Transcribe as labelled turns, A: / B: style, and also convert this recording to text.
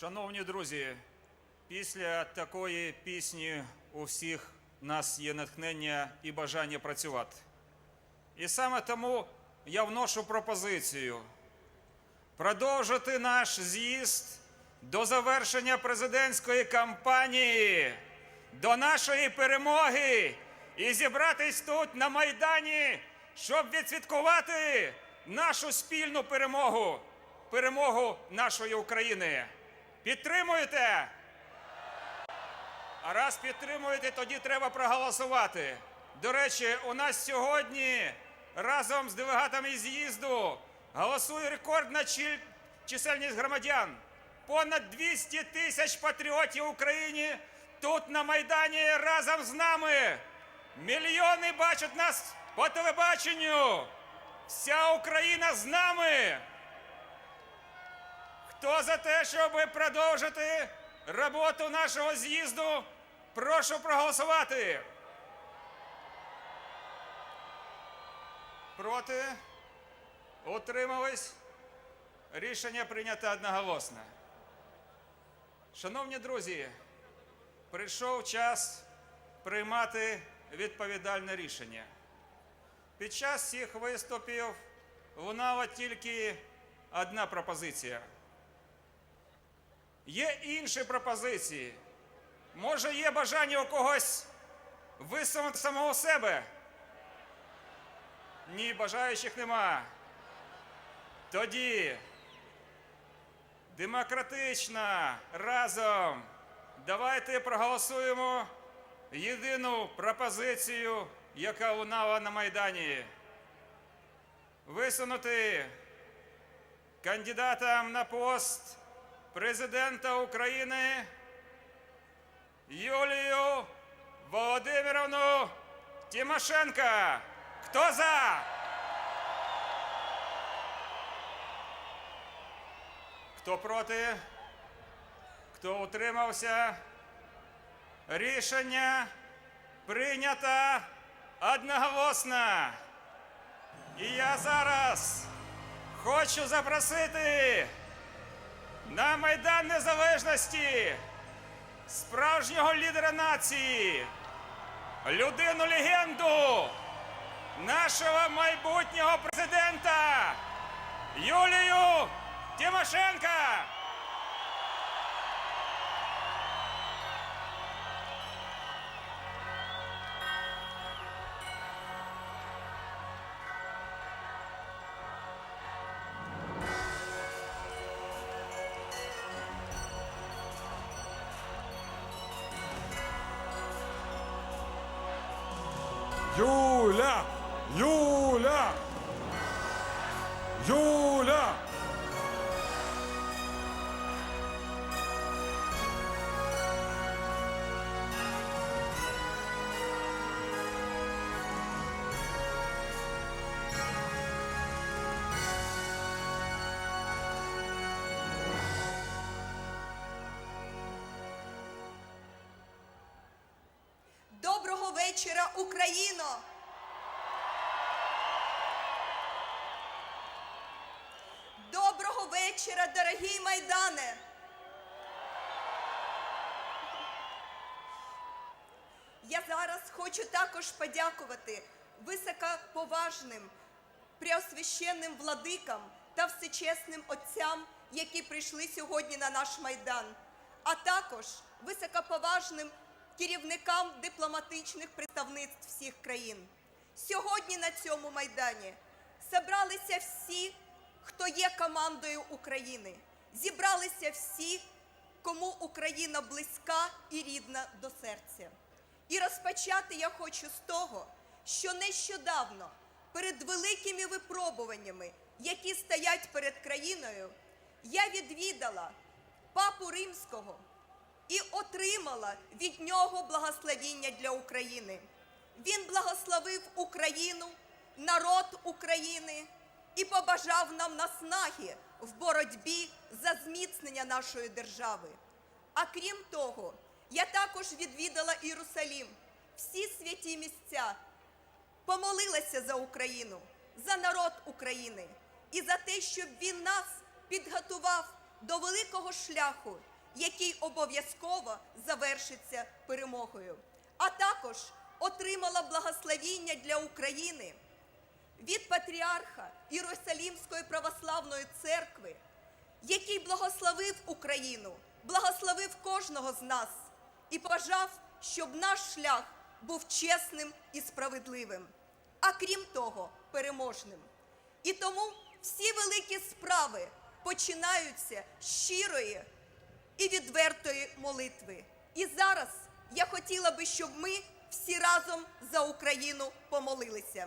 A: Шановні друзі, після такої пісні у всіх нас є натхнення і бажання працювати. І саме тому я вношу пропозицію продовжити наш з'їзд до завершення президентської кампанії, до нашої перемоги і зібратись тут на Майдані, щоб відсвяткувати нашу спільну перемогу, перемогу нашої України. Підтримуєте? А раз підтримуєте, тоді треба проголосувати. До речі, у нас сьогодні разом з делегатами з'їзду голосує рекордна чисельність громадян. Понад 200 тисяч патріотів України тут на Майдані разом з нами. Мільйони бачать нас по телебаченню. Вся Україна з нами. Хто за те, щоб продовжити роботу нашого з'їзду, прошу проголосувати. Проти? Утримались? Рішення прийнято одноголосно. Шановні друзі, прийшов час приймати відповідальне рішення. Під час всіх виступів лунала тільки одна пропозиція. Є інші пропозиції. Може, є бажання у когось висунути самого себе? Ні, бажаючих нема. Тоді демократично разом давайте проголосуємо єдину пропозицію, яка лунала на Майдані. Висунути кандидатам на пост президента України Юлію Володимировну Тимошенко. Хто за? Хто проти? Хто утримався? Рішення прийнято одноголосно. І я зараз хочу запросити на Майдан Незалежності! Справжнього лідера нації, людину легенду! Нашого майбутнього президента! Юлію Тимошенко.
B: Юля! Юля! Юля!
C: Вечора, Україно! Доброго вечора, дорогі майдани! Я зараз хочу також подякувати високоповажним, преосвященним владикам та всечесним отцям, які прийшли сьогодні на наш майдан, а також високоповажним керівникам дипломатичних представництв всіх країн. Сьогодні на цьому майдані зібралися всі, хто є командою України. Зібралися всі, кому Україна близька і рідна до серця. І розпочати я хочу з того, що нещодавно перед великими випробуваннями, які стоять перед країною, я відвідала папу римського і отримала від нього благословіння для України. Він благословив Україну, народ України і побажав нам наснаги в боротьбі за зміцнення нашої держави. А крім того, я також відвідала Єрусалім, всі святі місця, помолилася за Україну, за народ України і за те, щоб він нас підготував до великого шляху, який обов'язково завершиться перемогою. А також отримала благословіння для України від патріарха Єрусалімської православної церкви, який благословив Україну, благословив кожного з нас і бажав, щоб наш шлях був чесним і справедливим, а крім того, переможним. І тому всі великі справи починаються з щирої і відвертої молитви. І зараз я хотіла би, щоб ми всі разом за Україну помолилися.